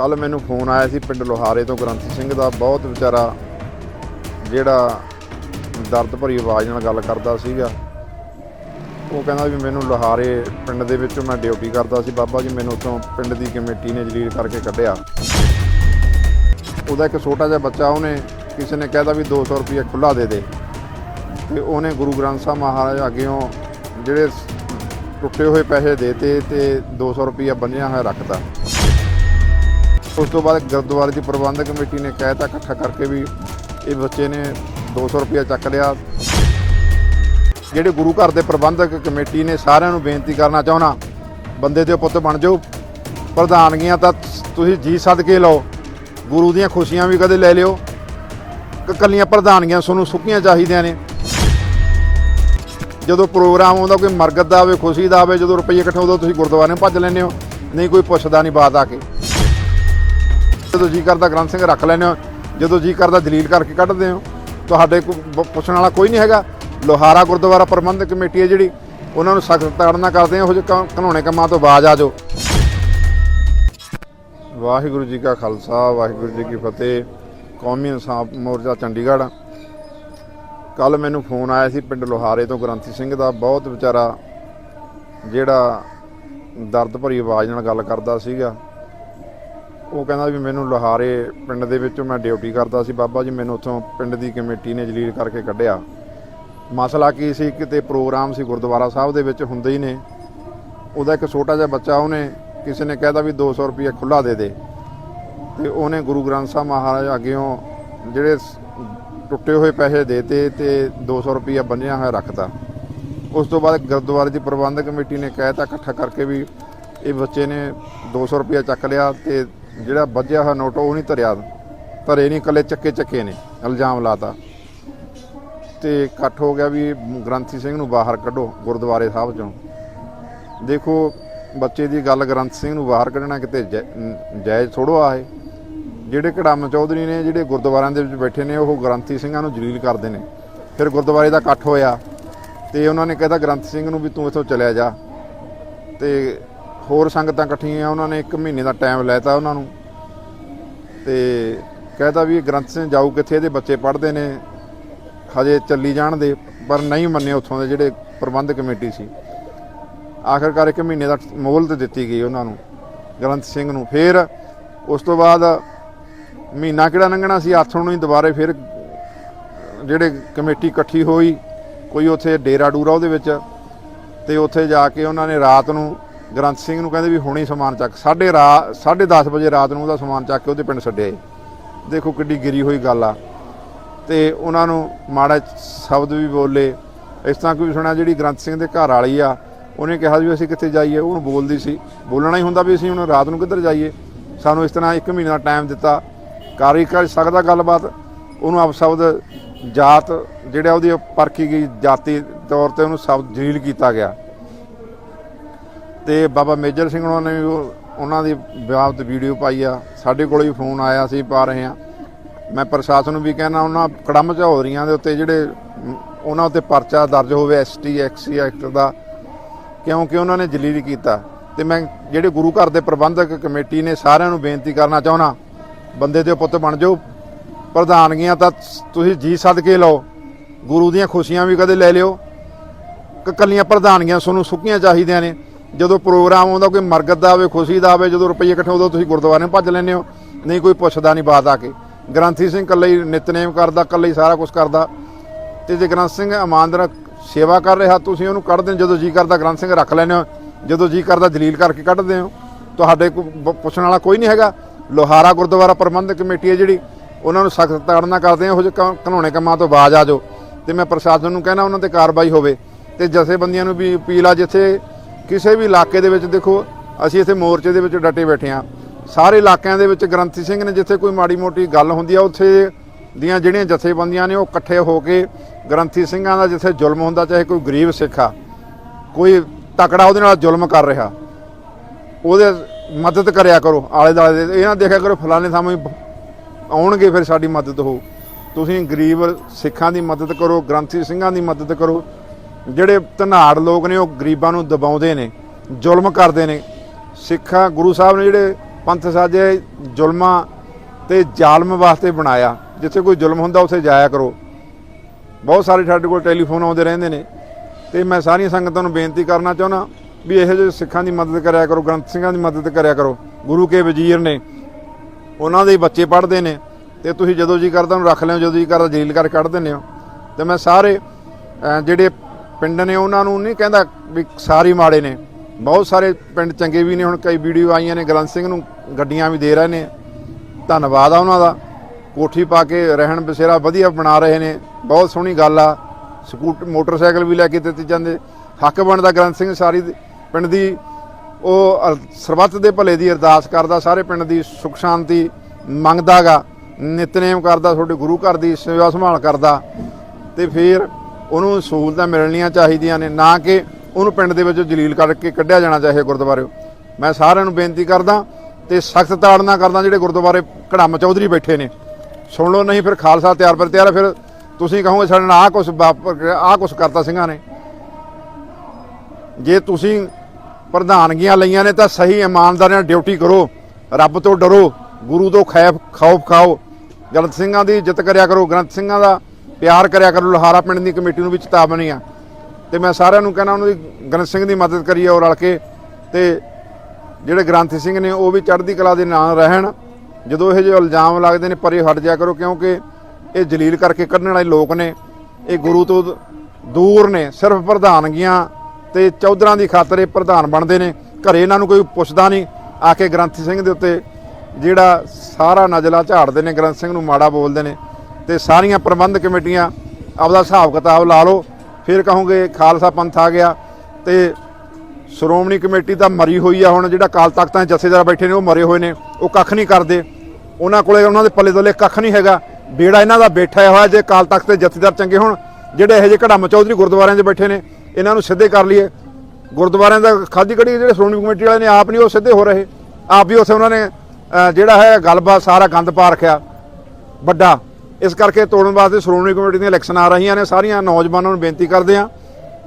ਕੱਲ ਮੈਨੂੰ ਫੋਨ ਆਇਆ ਸੀ ਪਿੰਡ ਲੋਹਾਰੇ ਤੋਂ ਗ੍ਰੰਥੀ ਸਿੰਘ ਦਾ, ਬਹੁਤ ਵਿਚਾਰਾ ਜਿਹੜਾ ਦਰਦ ਭਰੀ ਆਵਾਜ਼ ਨਾਲ ਗੱਲ ਕਰਦਾ ਸੀਗਾ। ਉਹ ਕਹਿੰਦਾ ਵੀ ਮੈਨੂੰ ਲੋਹਾਰੇ ਪਿੰਡ ਦੇ ਵਿੱਚੋਂ ਮੈਂ ਡਿਊਟੀ ਕਰਦਾ ਸੀ। ਬਾਬਾ ਜੀ ਮੈਨੂੰ ਉੱਥੋਂ ਪਿੰਡ ਦੀ ਕਮੇਟੀ ਨੇ ਜਲੀਲ ਕਰਕੇ ਕੱਢਿਆ। ਉਹਦਾ ਇੱਕ ਛੋਟਾ ਜਿਹਾ ਬੱਚਾ ਉਹਨੇ ਕਿਸੇ ਨੇ ਕਹਿਤਾ ਵੀ 200 ਰੁਪਏ ਖੁੱਲਾ ਦੇ ਦੇ। ਤੇ ਉਹਨੇ ਗੁਰੂ ਗ੍ਰੰਥ ਸਾਹਿਬ ਮਹਾਰਾਜ ਅੱਗੇੋਂ ਜਿਹੜੇ ਟੁੱਟੇ ਹੋਏ ਪੈਸੇ ਦੇਤੇ ਤੇ 200 ਰੁਪਏ ਬੰਨਿਆ ਹੋਇਆ ਰੱਖਤਾ। ਉਸ ਤੋਂ ਬਾਅਦ ਗੁਰਦੁਆਰੇ ਦੀ ਪ੍ਰਬੰਧਕ ਕਮੇਟੀ ਨੇ ਕਹਿਤਾ ਇਕੱਠਾ ਕਰਕੇ ਵੀ ਇਹ ਬੱਚੇ ਨੇ 200 ਰੁਪਏ ਚੱਕ ਲਿਆ। ਜਿਹੜੇ ਗੁਰੂ ਘਰ ਦੇ ਪ੍ਰਬੰਧਕ ਕਮੇਟੀ ਨੇ ਸਾਰਿਆਂ ਨੂੰ ਬੇਨਤੀ ਕਰਨਾ ਚਾਹਣਾ ਬੰਦੇ ਦੇ ਪੁੱਤ ਬਣ ਜਾਓ। ਪ੍ਰਧਾਨਗੀਆਂ ਤਾਂ ਤੁਸੀਂ ਜੀ ਸਦਕੇ ਲਓ, ਗੁਰੂ ਦੀਆਂ ਖੁਸ਼ੀਆਂ ਵੀ ਕਦੇ ਲੈ ਲਿਓ। ਕ- ਕੱਲੀਆਂ ਪ੍ਰਧਾਨਗੀਆਂ ਤੁਹਾਨੂੰ ਸੁੱਕੀਆਂ ਚਾਹੀਦੀਆਂ ਨੇ। ਜਦੋਂ ਪ੍ਰੋਗਰਾਮ ਆਉਂਦਾ, ਕੋਈ ਮਰਗਤ ਦਾ ਆਵੇ, ਖੁਸ਼ੀ ਦਾ ਆਵੇ, ਜਦੋਂ ਰੁਪਈਏ ਇਕੱਠੇ ਉਦੋਂ ਤੁਸੀਂ ਗੁਰਦੁਆਰੇ ਨੂੰ ਭੱਜ ਲੈਂਦੇ ਹੋ। ਨਹੀਂ, ਕੋਈ ਪੁੱਛਦਾ ਨਹੀਂ ਬਾਤ ਆ ਕੇ। ਜਦੋਂ ਜੀ ਕਰਦਾ ਗ੍ਰੰਥ ਸਿੰਘ ਰੱਖ ਲੈਂਦੇ ਹੋ, ਜਦੋਂ ਜੀ ਕਰਦਾ ਦਲੀਲ ਕਰਕੇ ਕੱਢਦੇ ਹੋ, ਤੁਹਾਡੇ ਕੋ ਪੁੱਛਣ ਵਾਲਾ ਕੋਈ ਨਹੀਂ ਹੈਗਾ। ਲੋਹਾਰਾ ਗੁਰਦੁਆਰਾ ਪ੍ਰਬੰਧਕ ਕਮੇਟੀ ਹੈ ਜਿਹੜੀ, ਉਹਨਾਂ ਨੂੰ ਸਖਤ ਤਾੜਨਾ ਕਰਦੇ ਆ ਉਹ ਜਿਹੇ ਕ- ਕੰਮਾਂ ਤੋਂ ਬਾਜ਼ ਆ ਜਾਓ। ਵਾਹਿਗੁਰੂ ਜੀ ਕਾ ਖਾਲਸਾ, ਵਾਹਿਗੁਰੂ ਜੀ ਕੀ ਫਤਿਹ। ਕੌਮੀ ਇਨਸਾਫ ਮੋਰਚਾ ਚੰਡੀਗੜ੍ਹ। ਕੱਲ ਮੈਨੂੰ ਫੋਨ ਆਇਆ ਸੀ ਪਿੰਡ ਲੋਹਾਰੇ ਤੋਂ ਗ੍ਰੰਥੀ ਸਿੰਘ ਦਾ, ਬਹੁਤ ਵਿਚਾਰਾ ਜਿਹੜਾ ਦਰਦ ਭਰੀ ਆਵਾਜ਼ ਨਾਲ ਗੱਲ ਕਰਦਾ ਸੀਗਾ। ਉਹ ਕਹਿੰਦਾ ਵੀ ਮੈਨੂੰ ਲੋਹਾਰੇ ਪਿੰਡ ਦੇ ਵਿੱਚੋਂ ਮੈਂ ਡਿਊਟੀ ਕਰਦਾ ਸੀ ਬਾਬਾ ਜੀ, ਮੈਨੂੰ ਉੱਥੋਂ ਪਿੰਡ ਦੀ ਕਮੇਟੀ ਨੇ ਜਲੀਲ ਕਰਕੇ ਕੱਢਿਆ। ਮਸਲਾ ਕੀ ਸੀ, ਕਿਤੇ ਪ੍ਰੋਗਰਾਮ ਸੀ ਗੁਰਦੁਆਰਾ ਸਾਹਿਬ ਦੇ ਵਿੱਚ ਹੁੰਦੇ ਹੀ ਨੇ। ਉਹਦਾ ਇੱਕ ਛੋਟਾ ਜਿਹਾ ਬੱਚਾ ਉਹਨੇ ਕਿਸੇ ਨੇ ਕਹਿਤਾ ਵੀ 200 ਰੁਪਏ ਖੁੱਲਾ ਦੇ ਦੇ। ਤੇ ਉਹਨੇ ਗੁਰੂ ਗ੍ਰੰਥ ਸਾਹਿਬ ਮਹਾਰਾਜ ਅੱਗੇੋਂ ਜਿਹੜੇ ਟੁੱਟੇ ਹੋਏ ਪੈਸੇ ਦੇਤੇ ਤੇ 200 ਰੁਪਏ ਬੰਨਿਆ ਹੋਇਆ ਰੱਖਤਾ। ਉਸ ਤੋਂ ਬਾਅਦ ਗੁਰਦੁਆਰੇ ਦੀ ਪ੍ਰਬੰਧਕ ਕਮੇਟੀ ਨੇ ਕਹਿਤਾ ਇਕੱਠਾ ਕਰਕੇ ਵੀ ਇਹ ਬੱਚੇ ਨੇ 200 ਰੁਪਏ ਚੱਕ ਲਿਆ ਤੇ ਜਿਹੜਾ ਵੱਜਿਆ ਹੋਇਆ ਨੋਟ, ਉਹ ਨਹੀਂ ਧਰਿਆ। ਧਰੇ ਨਹੀਂ, ਇਕੱਲੇ ਚੱਕੇ ਚੱਕੇ ਨੇ, ਇਲਜ਼ਾਮ ਲਾਤਾ। ਤੇ ਇਕੱਠ ਹੋ ਗਿਆ ਵੀ ਗ੍ਰੰਥੀ ਸਿੰਘ ਨੂੰ ਬਾਹਰ ਕੱਢੋ, ਗੁਰਦੁਆਰੇ ਸਾਹਿਬ ਚੋਂ। ਦੇਖੋ, ਬੱਚੇ ਦੀ ਗੱਲ ਗ੍ਰੰਥ ਸਿੰਘ ਨੂੰ ਬਾਹਰ ਕੱਢਣਾ ਕਿਤੇ ਜੈ- ਜਾਇਜ਼ ਥੋੜੋ ਆ ਇਹ। ਜਿਹੜੇ ਕੜਮ ਚੌਧਰੀ ਨੇ, ਜਿਹੜੇ ਗੁਰਦੁਆਰਿਆਂ ਦੇ ਵਿੱਚ ਬੈਠੇ ਨੇ, ਉਹ ਗ੍ਰੰਥੀ ਸਿੰਘਾਂ ਨੂੰ ਜਲੀਲ ਕਰਦੇ ਨੇ। ਫਿਰ ਗੁਰਦੁਆਰੇ ਦਾ ਇਕੱਠ ਹੋਇਆ ਤੇ ਉਹਨਾਂ ਨੇ ਕਹਿਤਾ ਗ੍ਰੰਥ ਸਿੰਘ ਨੂੰ ਵੀ ਤੂੰ ਇੱਥੋਂ ਚਲਿਆ ਜਾ। ਤੇ ਹੋਰ ਸੰਗਤਾਂ ਇਕੱਠੀਆਂ, ਉਹਨਾਂ ਨੇ 1 ਮਹੀਨੇ ਦਾ ਟਾਈਮ ਲੈਤਾ ਉਹਨਾਂ ਨੂੰ। ਤੇ ਕਹਿਤਾ ਵੀ ਇਹ ਗ੍ਰੰਥ ਸਿੰਘ ਜਾਊ ਕਿੱਥੇ, ਇਹਦੇ ਬੱਚੇ ਪੜ੍ਹਦੇ ਨੇ, ਹਜੇ ਚੱਲੀ ਜਾਣ ਦੇ, ਪਰ ਨਹੀਂ ਮੰਨੇ ਉੱਥੋਂ ਦੇ ਜਿਹੜੇ ਪ੍ਰਬੰਧਕ ਕਮੇਟੀ ਸੀ। ਆਖਰਕਾਰ ਇੱਕ ਮਹੀਨੇ ਦਾ ਮੋਹਲਤ ਦਿੱਤੀ ਗਈ ਉਹਨਾਂ ਨੂੰ, ਗ੍ਰੰਥ ਸਿੰਘ ਨੂੰ। ਫਿਰ ਉਸ ਤੋਂ ਬਾਅਦ ਮਹੀਨਾ ਕਿਹੜਾ ਲੰਘਣਾ ਸੀ, ਆਥਣ ਨੂੰ ਹੀ ਦੁਬਾਰੇ ਫਿਰ ਜਿਹੜੇ ਕਮੇਟੀ ਇਕੱਠੀ ਹੋਈ, ਕੋਈ ਉੱਥੇ ਡੇਰਾ ਡੂਰਾ ਉਹਦੇ ਵਿੱਚ, ਤੇ ਉੱਥੇ ਜਾ ਕੇ ਉਹਨਾਂ ਨੇ ਰਾਤ ਨੂੰ ਗ੍ਰੰਥ ਸਿੰਘ ਨੂੰ ਕਹਿੰਦੇ ਵੀ ਹੁਣੇ ਸਮਾਨ ਚੱਕ, ਸਾਢੇ ਰਾ 10:30 ਵਜੇ ਰਾਤ ਨੂੰ ਉਹਦਾ ਸਮਾਨ ਚੱਕ ਕੇ ਉਹਦੇ ਪਿੰਡ ਛੱਡਿਆ ਦੇਖੋ ਕਿੱਡੀ ਗਿਰੀ ਹੋਈ ਗੱਲ ਆ। ਤੇ ਉਹਨਾਂ ਨੂੰ ਮਾੜਾ ਸ਼ਬਦ ਵੀ ਬੋਲੇ। ਇਸ ਤਰ੍ਹਾਂ ਕੋਈ ਸੁਣਿਆ ਜਿਹੜੀ ਗ੍ਰੰਥ ਸਿੰਘ ਦੇ ਘਰ ਵਾਲੀ ਆ, ਉਹਨੇ ਕਿਹਾ ਵੀ ਅਸੀਂ ਕਿੱਥੇ ਜਾਈਏ ਉਹਨੂੰ ਬੋਲਦੀ ਸੀ। ਬੋਲਣਾ ਹੀ ਹੁੰਦਾ ਵੀ ਅਸੀਂ ਹੁਣ ਰਾਤ ਨੂੰ ਕਿੱਧਰ ਜਾਈਏ। ਸਾਨੂੰ ਇਸ ਤਰ੍ਹਾਂ ਇੱਕ ਮਹੀਨੇ ਦਾ ਟਾਈਮ ਦਿੱਤਾ। ਕਰ ਕਰ ਸਕਦਾ ਗੱਲਬਾਤ, ਉਹਨੂੰ ਆਪ ਸ਼ਬਦ ਜਾਤ, ਜਿਹੜਾ ਉਹਦੀ ਪਰਖੀ ਗਈ ਜਾਤੀ ਤੌਰ ਤੇ ਉਹਨੂੰ ਸ਼ਬਦ ਜਲੀਲ ਕੀਤਾ ਗਿਆ। ਤੇ ਬਾਬਾ ਮੇਜਰ ਸਿੰਘ ਉਹਨਾਂ ਨੇ ਵੀ ਉਹਨਾਂ ਦੀ ਵਿਆਹ ਤੇ ਵੀਡੀਓ ਪਾਈ ਆ। ਸਾਡੇ ਕੋਲ ਵੀ ਫੋਨ ਆਇਆ ਸੀ, ਪਾ ਰਹੇ ਆ। ਮੈਂ ਪ੍ਰਸ਼ਾਸਨ ਨੂੰ ਵੀ ਕਹਿਣਾ ਉਹਨਾਂ ਕੜਮ ਝੌਰੀਆਂ ਦੇ ਉੱਤੇ ਜਿਹੜੇ, ਉਹਨਾਂ ਉੱਤੇ ਪਰਚਾ ਦਰਜ ਹੋਵੇ ਐਸਟੀ ਐਕਸੀ ਐਕਟ ਦਾ, ਕਿਉਂਕਿ ਉਹਨਾਂ ਨੇ ਜਲੀਲ ਕੀਤਾ। ਤੇ ਮੈਂ ਜਿਹੜੇ ਗੁਰੂ ਘਰ ਦੇ ਪ੍ਰਬੰਧਕ ਕਮੇਟੀ ਨੇ ਸਾਰਿਆਂ ਨੂੰ ਬੇਨਤੀ ਕਰਨਾ ਚਾਹੁੰਦਾ ਬੰਦੇ ਦੇ ਪੁੱਤ ਬਣ ਜਾਓ। ਪ੍ਰਧਾਨਗੀਆਂ ਤਾਂ ਤੁਸੀਂ ਜੀ ਸਦਕੇ ਲਓ, ਗੁਰੂ ਦੀਆਂ ਖੁਸ਼ੀਆਂ ਵੀ ਕਦੇ ਲੈ ਲਿਓ। ਕ- ਕੱਲੀਆਂ ਪ੍ਰਧਾਨਗੀਆਂ ਤੁਹਾਨੂੰ ਸੁੱਕੀਆਂ ਚਾਹੀਦੀਆਂ ਨੇ। ਜਦੋਂ ਪ੍ਰੋਗਰਾਮ ਆਉਂਦਾ ਕੋਈ ਮਰਗਤ ਦਾ ਆਵੇ ਖੁਸ਼ੀ ਦਾ ਆਵੇ ਜਦੋਂ ਰੁਪਈਏ ਇਕੱਠੇ ਉਦੋਂ ਤੁਸੀਂ ਗੁਰਦੁਆਰੇ ਨੂੰ ਭੱਜ ਲੈਂਦੇ ਹੋ। ਨਹੀਂ ਕੋਈ ਪੁੱਛਦਾ ਨਹੀਂ ਬਾਤ ਆ ਕੇ। ਗ੍ਰੰਥੀ ਸਿੰਘ ਇਕੱਲੇ ਹੀ ਨਿਤਨੇਮ ਕਰਦਾ ਇਕੱਲੇ ਹੀ ਸਾਰਾ ਕੁਝ ਕਰਦਾ। ਤੇ ਜੇ ਗ੍ਰੰਥ ਸਿੰਘ ਇਮਾਨਦਾਰ ਸੇਵਾ ਕਰ ਰਿਹਾ ਤੁਸੀਂ ਉਹਨੂੰ ਕੱਢਦੇ ਹੋ, ਜਦੋਂ ਜੀ ਕਰਦਾ ਗ੍ਰੰਥ ਸਿੰਘ ਰੱਖ ਲੈਂਦੇ ਹੋ। ਜਦੋਂ ਜੀ ਕਰਦਾ ਦਲੀਲ ਕਰਕੇ ਕੱਢਦੇ ਹੋ। ਤੁਹਾਡੇ ਕੋ ਬ- ਪੁੱਛਣ ਵਾਲਾ ਕੋਈ ਨਹੀਂ ਹੈਗਾ। ਲੋਹਾਰਾ ਗੁਰਦੁਆਰਾ ਪ੍ਰਬੰਧਕ ਕਮੇਟੀ ਹੈ ਜਿਹੜੀ ਉਹਨਾਂ ਨੂੰ ਸਖਤ ਤਾੜਨਾ ਕਰਦੇ ਆ ਉਹ ਜਿਹੇ ਕ- ਕੰਮਾਂ ਤੋਂ ਬਾਜ਼ ਆ ਜਾਓ। ਤੇ ਮੈਂ ਪ੍ਰਸ਼ਾਸਨ ਨੂੰ ਕਹਿਣਾ ਉਹਨਾਂ ਤੇ ਕਾਰਵਾਈ ਹੋਵੇ। ਤੇ ਜਥੇਬੰਦੀਆਂ ਨੂੰ ਵੀ ਅਪੀਲ ਆ ਜਿੱਥੇ ਕਿਸੇ ਵੀ ਇਲਾਕੇ ਦੇ ਵਿੱਚ ਦੇਖੋ, ਅਸੀਂ ਇੱਥੇ ਮੋਰਚੇ ਦੇ ਵਿੱਚ ਡਟੇ ਬੈਠੇ ਆ ਸਾਰੇ ਇਲਾਕਿਆਂ ਦੇ ਵਿੱਚ ਗ੍ਰੰਥੀ ਸਿੰਘ ਨੇ ਜਿੱਥੇ ਕੋਈ ਮਾੜੀ ਮੋਟੀ ਗੱਲ ਹੁੰਦੀ ਆ, ਉੱਥੇ ਦੀਆਂ ਜਿਹੜੀਆਂ ਜਥੇਬੰਦੀਆਂ ਨੇ ਉਹ ਇਕੱਠੇ ਹੋ ਕੇ ਗ੍ਰੰਥੀ ਸਿੰਘਾਂ ਦਾ ਜਿੱਥੇ ਜ਼ੁਲਮ ਹੁੰਦਾ, ਚਾਹੇ ਕੋਈ ਗਰੀਬ ਸਿੱਖ ਆ, ਕੋਈ ਤਕੜਾ ਉਹਦੇ ਨਾਲ ਜ਼ੁਲਮ ਕਰ ਰਿਹਾ, ਉਹਦੇ ਮਦਦ ਕਰਿਆ ਕਰੋ ਆਲੇ ਦਾਲੇ ਦੇ ਇਹਨਾਂ ਦੇਖਿਆ ਕਰੋ, ਫਲਾਣੇ ਥਾਂ ਆਉਣਗੇ, ਫਿਰ ਸਾਡੀ ਮਦਦ ਹੋ ਤੁਸੀਂ ਗਰੀਬ ਸਿੱਖਾਂ ਦੀ ਮਦਦ ਕਰੋ, ਗ੍ਰੰਥੀ ਸਿੰਘਾਂ ਦੀ ਮਦਦ ਕਰੋ ਜਿਹੜੇ ਧਨਾੜ ਲੋਕ ਨੇ, ਉਹ ਗਰੀਬਾਂ ਨੂੰ ਦਬਾਉਂਦੇ ਨੇ, ਜ਼ੁਲਮ ਕਰਦੇ ਨੇ। ਸਿੱਖਾਂ, ਗੁਰੂ ਸਾਹਿਬ ਨੇ ਜਿਹੜੇ ਪੰਥ ਸਾਜੇ ਜ਼ੁਲਮਾਂ ਤੇ ਜ਼ਾਲਮ ਵਾਸਤੇ ਬਣਾਇਆ। ਜਿੱਥੇ ਕੋਈ ਜ਼ੁਲਮ ਹੁੰਦਾ, ਉੱਥੇ ਜਾਇਆ ਕਰੋ। ਬਹੁਤ ਸਾਰੇ ਸਾਡੇ ਕੋਲ ਟੈਲੀਫੋਨ ਆਉਂਦੇ ਰਹਿੰਦੇ ਨੇ। ਤੇ ਮੈਂ ਸਾਰੀਆਂ ਸੰਗਤਾਂ ਨੂੰ ਬੇਨਤੀ ਕਰਨਾ ਚਾਹੁੰਦਾ ਵੀ ਇਹੋ ਜਿਹੇ ਸਿੱਖਾਂ ਦੀ ਮਦਦ ਕਰਿਆ ਕਰੋ, ਗ੍ਰੰਥ ਸਿੰਘਾਂ ਦੀ ਮਦਦ ਕਰਿਆ ਕਰੋ। ਗੁਰੂ ਕੇ ਵਜ਼ੀਰ ਨੇ, ਉਹਨਾਂ ਦੇ ਬੱਚੇ ਪੜ੍ਹਦੇ ਨੇ। ਤੇ ਤੁਸੀਂ ਜਦੋਂ ਜੀ ਕਰਦਾ ਉਹਨੂੰ ਰੱਖ ਲਿਓ, ਜਦੋਂ ਜੀ ਕਰਦਾ ਜਲੀਲ ਕਰ ਕੱਢ ਦਿੰਦੇ ਹੋ। ਤੇ ਮੈਂ ਸਾਰੇ ਜਿਹੜੇ ਪਿੰਡ ਨੇ ਉਹਨਾਂ ਨੂੰ ਨਹੀਂ ਕਹਿੰਦਾ ਵੀ ਸਾਰੇ ਮਾੜੇ ਨੇ। ਬਹੁਤ ਸਾਰੇ ਪਿੰਡ ਚੰਗੇ ਵੀ ਨੇ, ਹੁਣ ਕਈ ਵੀਡੀਓ ਆਈਆਂ ਨੇ ਗ੍ਰੰਥ ਸਿੰਘ ਨੂੰ ਗੱਡੀਆਂ ਵੀ ਦੇ ਰਹੇ ਨੇ। ਧੰਨਵਾਦ ਆ ਉਹਨਾਂ ਦਾ। ਕੋਠੀ ਪਾ ਕੇ ਰਹਿਣ ਬਸੇਰਾ ਵਧੀਆ ਬਣਾ ਰਹੇ ਨੇ। ਬਹੁਤ ਸੋਹਣੀ ਗੱਲ ਆ। ਸਕੂਟ, ਮੋਟਰਸਾਈਕਲ ਵੀ ਲੈ ਕੇ ਦਿੱਤੇ ਜਾਂਦੇ। ਹੱਕ ਬਣਦਾ ਗ੍ਰੰਥ ਸਿੰਘ ਸਾਰੀ ਪਿੰਡ ਦੀ। ਉਹ ਸਰਬੱਤ ਦੇ ਭਲੇ ਦੀ ਅਰਦਾਸ ਕਰਦਾ, ਸਾਰੇ ਪਿੰਡ ਦੀ ਸੁਖ ਸ਼ਾਂਤੀ ਮੰਗਦਾਗਾ ਨਿਤਨੇਮ ਕਰਦਾ, ਤੁਹਾਡੇ ਗੁਰੂ ਘਰ ਦੀ ਸੇਵਾ ਸੰਭਾਲ ਕਰਦਾ। ਤੇ ਫਿਰ ਉਹਨੂੰ ਸਹੂਲਤਾਂ ਮਿਲਣੀਆਂ ਚਾਹੀਦੀਆਂ ਨੇ, ਨਾ ਕਿ ਉਹਨੂੰ ਪਿੰਡ ਦੇ ਵਿੱਚੋਂ ਜਲੀਲ ਕਰਕੇ ਕੱਢਿਆ ਜਾਣਾ ਚਾਹੀਏ ਗੁਰਦੁਆਰੇ ਮੈਂ ਸਾਰਿਆਂ ਨੂੰ ਬੇਨਤੀ ਕਰਦਾ ਤੇ ਸਖਤ ਤਾੜਨਾ ਕਰਦਾ ਜਿਹੜੇ ਗੁਰਦੁਆਰੇ ਕੜਮ ਚੌਧਰੀ ਬੈਠੇ ਨੇ। ਸੁਣ ਲਓ, ਨਹੀਂ ਫਿਰ ਖਾਲਸਾ ਤਿਆਰ ਪਰ ਤਿਆਰ ਫਿਰ ਤੁਸੀਂ ਕਹੋਗੇ ਸਾਡੇ ਨਾਲ ਆਹ ਕੁਛ ਵਾਪਰ ਆਹ ਕੁਛ ਕਰਤਾ ਸਿੰਘਾਂ ਨੇ। ਜੇ ਤੁਸੀਂ ਪ੍ਰਧਾਨਗੀਆਂ ਲਈਆਂ ਨੇ ਤਾਂ ਸਹੀ ਇਮਾਨਦਾਰੀ ਨਾਲ ਡਿਊਟੀ ਕਰੋ। ਰੱਬ ਤੋਂ ਡਰੋ, ਗੁਰੂ ਤੋਂ ਖੈਫ ਖੌਫ ਖਾਓ। ਗ੍ਰੰਥ ਸਿੰਘਾਂ ਦੀ ਇੱਜ਼ਤ ਕਰਿਆ ਕਰੋ। ਗ੍ਰੰਥ ਸਿੰਘਾਂ ਦਾ ਪਿਆਰ ਕਰਿਆ ਕਰੋ, ਲੋਹਾਰਾ ਪਿੰਡ ਦੀ ਕਮੇਟੀ ਨੂੰ ਵੀ ਚੇਤਾਵਨੀ ਆ। ਤੇ ਮੈਂ ਸਾਰਿਆਂ ਨੂੰ ਕਹਿਣਾ ਉਹਨਾਂ ਦੀ ਗ੍ਰੰਥ ਸਿੰਘ ਦੀ ਮਦਦ ਕਰੀਏ ਉਹ ਰਲ ਕੇ। ਤੇ ਜਿਹੜੇ ਗ੍ਰੰਥੀ ਸਿੰਘ ਨੇ, ਉਹ ਵੀ ਚੜ੍ਹਦੀ ਕਲਾ ਦੇ ਨਾਲ ਰਹਿਣ। ਜਦੋਂ ਇਹ ਜਿਹੇ ਇਲਜ਼ਾਮ ਲੱਗਦੇ ਨੇ, ਪਰੇ ਹਟ ਜਾ ਕਰੋ, ਕਿਉਂਕਿ ਇਹ ਜਲੀਲ ਕਰਕੇ ਕੱਢਣ ਵਾਲੇ ਲੋਕ ਨੇ। ਇਹ ਗੁਰੂ ਤੋਂ ਦੂਰ ਨੇ, ਸਿਰਫ ਪ੍ਰਧਾਨਗੀਆਂ ਤੇ ਚੌਧਰਾਂ ਦੀ ਖਾਤਰ ਇਹ ਪ੍ਰਧਾਨ ਬਣਦੇ ਨੇ। ਘਰੇ ਇਹਨਾਂ ਨੂੰ ਕੋਈ ਪੁੱਛਦਾ ਨਹੀਂ। ਆ ਕੇ ਗ੍ਰੰਥੀ ਸਿੰਘ ਦੇ ਉੱਤੇ ਜਿਹੜਾ ਸਾਰਾ ਨਜਲਾ ਝਾੜਦੇ ਨੇ, ਗ੍ਰੰਥ ਸਿੰਘ ਨੂੰ ਮਾੜਾ ਬੋਲਦੇ ਨੇ। ਤੇ ਸਾਰੀਆਂ ਪ੍ਰਬੰਧ ਕਮੇਟੀਆਂ ਆਪਦਾ ਹਿਸਾਬ ਕਿਤਾਬ ਲਾ ਲਓ। ਫਿਰ ਕਹੋਗੇ ਖਾਲਸਾ ਪੰਥ ਆ ਗਿਆ ਤੇ ਸ਼੍ਰੋਮਣੀ ਕਮੇਟੀ ਤਾਂ ਮਰੀ ਹੋਈ ਆ ਹੁਣ, ਜਿਹੜਾ ਕਾਲ ਤਖ਼ਤ 'ਚ ਜਥੇਦਾਰ ਬੈਠੇ ਨੇ, ਉਹ ਮਰੇ ਹੋਏ ਨੇ, ਉਹ ਕੱਖ ਨਹੀਂ ਕਰਦੇ। ਉਹਨਾਂ ਕੋਲੇ ਉਹਨਾਂ ਦੇ ਪੱਲੇ ਦੋਲੇ ਕੱਖ ਨਹੀਂ ਹੈਗਾ। ਬੇੜਾ ਇਹਨਾਂ ਦਾ ਬੈਠਾ ਹੋਇਆ ਜੇ ਕਾਲ ਤਖਤ ਦੇ ਜਥੇਦਾਰ ਚੰਗੇ ਹੋਣ, ਜਿਹੜੇ ਇਹੋ ਜਿਹੇ ਘੜਮ ਚੌਧਰੀ ਗੁਰਦੁਆਰਿਆਂ 'ਚ ਬੈਠੇ ਨੇ, ਇਹਨਾਂ ਨੂੰ ਸਿੱਧੇ ਕਰ ਲਈਏ। ਗੁਰਦੁਆਰਿਆਂ ਦਾ ਖਾਦੀ ਘੜੀ ਜਿਹੜੇ ਸ਼੍ਰੋਮਣੀ ਕਮੇਟੀ ਵਾਲੇ ਨੇ, ਆਪ ਨਹੀਂ ਉਹ ਸਿੱਧੇ ਹੋ ਰਹੇ। ਆਪ ਵੀ ਉੱਥੇ ਉਹਨਾਂ ਨੇ ਜਿਹੜਾ ਹੈ ਗੱਲਬਾਤ, ਸਾਰਾ ਗੰਦ ਪਾ ਰੱਖਿਆ। ਵੱਡਾ ਇਸ ਕਰਕੇ ਤੋੜਨ ਵਾਸਤੇ ਸ਼੍ਰੋਮਣੀ ਕਮੇਟੀ ਦੀਆਂ ਇਲੈਕਸ਼ਨ ਆ ਰਹੀਆਂ ਨੇ, ਸਾਰੀਆਂ ਨੌਜਵਾਨਾਂ ਨੂੰ ਬੇਨਤੀ ਕਰਦੇ ਆ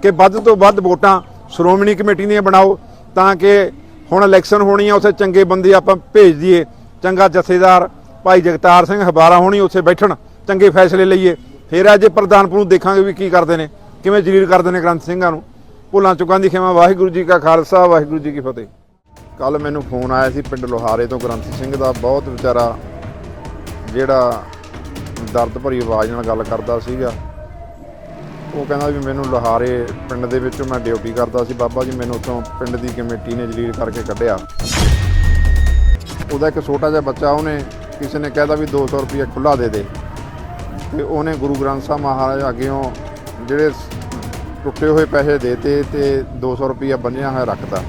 ਕਿ ਵੱਧ ਤੋਂ ਵੱਧ ਵੋਟਾਂ ਸ਼੍ਰੋਮਣੀ ਕਮੇਟੀ ਦੀਆਂ ਬਣਾਓ ਤਾਂ ਕਿ ਹੁਣ ਇਲੈਕਸ਼ਨ ਹੋਣੀ ਆ, ਉੱਥੇ ਚੰਗੇ ਬੰਦੇ ਆਪਾਂ ਭੇਜ ਦਈਏ। ਚੰਗਾ ਜਥੇਦਾਰ ਭਾਈ ਜਗਤਾਰ ਸਿੰਘ ਹਬਾਰਾ ਹੋਣੀ ਉੱਥੇ ਬੈਠਣ, ਚੰਗੇ ਫੈਸਲੇ ਲਈਏ। ਫਿਰ ਅੱਜ ਪ੍ਰਧਾਨਪੁਰ ਨੂੰ ਦੇਖਾਂਗੇ ਵੀ ਕੀ ਕਰਦੇ ਨੇ, ਕਿਵੇਂ ਜਲੀਲ ਕਰਦੇ ਨੇ ਗ੍ਰੰਥ ਸਿੰਘਾਂ ਨੂੰ। ਭੁੱਲਾਂ ਚੁੱਕਾਂ ਦੀ ਖਿਮਾ, ਵਾਹਿਗੁਰੂ ਜੀ ਕਾ ਖਾਲਸਾ, ਵਾਹਿਗੁਰੂ ਜੀ ਕੀ ਫਤਿਹ। ਕੱਲ ਮੈਨੂੰ ਫੋਨ ਆਇਆ ਸੀ ਪਿੰਡ ਲੋਹਾਰੇ ਤੋਂ ਗ੍ਰੰਥ ਸਿੰਘ ਦਾ, ਬਹੁਤ ਵਿਚਾਰਾ ਜਿਹੜਾ ਦਰਦ ਭਰੀ ਆਵਾਜ਼ ਨਾਲ ਗੱਲ ਕਰਦਾ ਸੀਗਾ। ਉਹ ਕਹਿੰਦਾ ਵੀ ਮੈਨੂੰ ਲੋਹਾਰੇ ਪਿੰਡ ਦੇ ਵਿੱਚੋਂ ਮੈਂ ਡਿਊਟੀ ਕਰਦਾ ਸੀ। ਬਾਬਾ ਜੀ ਮੈਨੂੰ ਉੱਥੋਂ ਪਿੰਡ ਦੀ ਕਮੇਟੀ ਨੇ ਜਲੀਲ ਕਰਕੇ ਕੱਢਿਆ। ਉਹਦਾ ਇੱਕ ਛੋਟਾ ਜਿਹਾ ਬੱਚਾ ਉਹਨੇ ਕਿਸੇ ਨੇ ਕਹਿਦਾ ਵੀ 200 ਰੁਪਏ ਖੁੱਲਾ ਦੇ ਦੇ। ਤੇ ਉਹਨੇ ਗੁਰੂ ਗ੍ਰੰਥ ਸਾਹਿਬ ਮਹਾਰਾਜ ਅੱਗੇੋਂ ਜਿਹੜੇ ਟੁੱਟੇ ਹੋਏ ਪੈਸੇ ਦੇਤੇ ਤੇ 200 ਰੁਪਏ ਬੰਨਿਆ ਹੋਇਆ ਰੱਖਤਾ।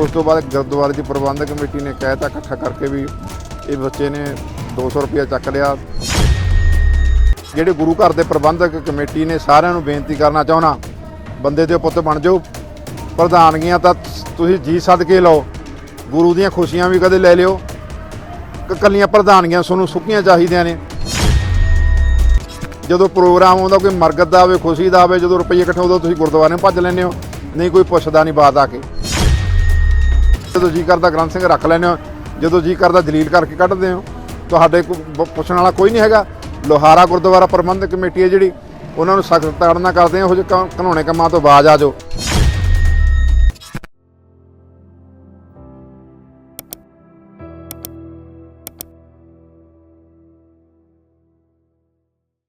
ਉਸ ਤੋਂ ਬਾਅਦ ਗੁਰਦੁਆਰੇ ਦੀ ਪ੍ਰਬੰਧਕ ਕਮੇਟੀ ਨੇ ਕਹਿਤਾ ਇਕੱਠਾ ਕਰਕੇ ਵੀ ਇਹ ਬੱਚੇ ਨੇ 200 ਰੁਪਏ ਚੱਕ ਲਿਆ। ਜਿਹੜੇ ਗੁਰੂ ਘਰ ਦੇ ਪ੍ਰਬੰਧਕ ਕਮੇਟੀ ਨੇ ਸਾਰਿਆਂ ਨੂੰ ਬੇਨਤੀ ਕਰਨਾ ਚਾਹੁੰਦਾ, ਬੰਦੇ ਦੇ ਪੁੱਤ ਬਣ ਜਾਓ। ਪ੍ਰਧਾਨਗੀਆਂ ਤਾਂ ਤੁਸੀਂ ਜੀ ਸੱਦ ਕੇ ਲਓ, ਗੁਰੂ ਦੀਆਂ ਖੁਸ਼ੀਆਂ ਵੀ ਕਦੇ ਲੈ ਲਿਓ। ਕ- ਕੱਲੀਆਂ ਪ੍ਰਧਾਨਗੀਆਂ ਤੁਹਾਨੂੰ ਸੁੱਕੀਆਂ ਚਾਹੀਦੀਆਂ ਨੇ। ਜਦੋਂ ਪ੍ਰੋਗਰਾਮ ਆਉਂਦਾ, ਕੋਈ ਮਰਗਤ ਦਾ ਆਵੇ, ਖੁਸ਼ੀ ਦਾ ਆਵੇ, ਜਦੋਂ ਰੁਪਈਏ ਇਕੱਠੇ ਉਦੋਂ ਤੁਸੀਂ ਗੁਰਦੁਆਰੇ ਨੂੰ ਭੱਜ ਲੈਂਦੇ ਹੋ। ਨਹੀਂ ਕੋਈ ਪੁੱਛਦਾ ਨਹੀਂ ਬਾਤ ਆ ਕੇ। ਜਦੋਂ ਜੀ ਕਰਦਾ ਗ੍ਰੰਥ ਸਿੰਘ ਰੱਖ ਲੈਂਦੇ ਹੋ, ਜਦੋਂ ਜੀ ਕਰਦਾ ਦਲੀਲ ਕਰਕੇ ਕੱਢਦੇ ਹੋ। ਤੁਹਾਡੇ ਕੋ ਬ- ਪੁੱਛਣ ਵਾਲਾ ਕੋਈ ਨਹੀਂ ਹੈਗਾ। ਲੋਹਾਰਾ ਗੁਰਦੁਆਰਾ ਪ੍ਰਬੰਧਕ ਕਮੇਟੀ ਹੈ ਜਿਹੜੀ। ਉਹਨਾਂ ਨੂੰ ਸਖਤ ਤਾੜਨਾ ਕਰਦੇ ਆ ਉਹ ਜਿਹੇ ਕ- ਘਿਨੌਣੇ ਕੰਮਾਂ ਤੋਂ ਬਾਜ਼ ਆ ਜਾਓ।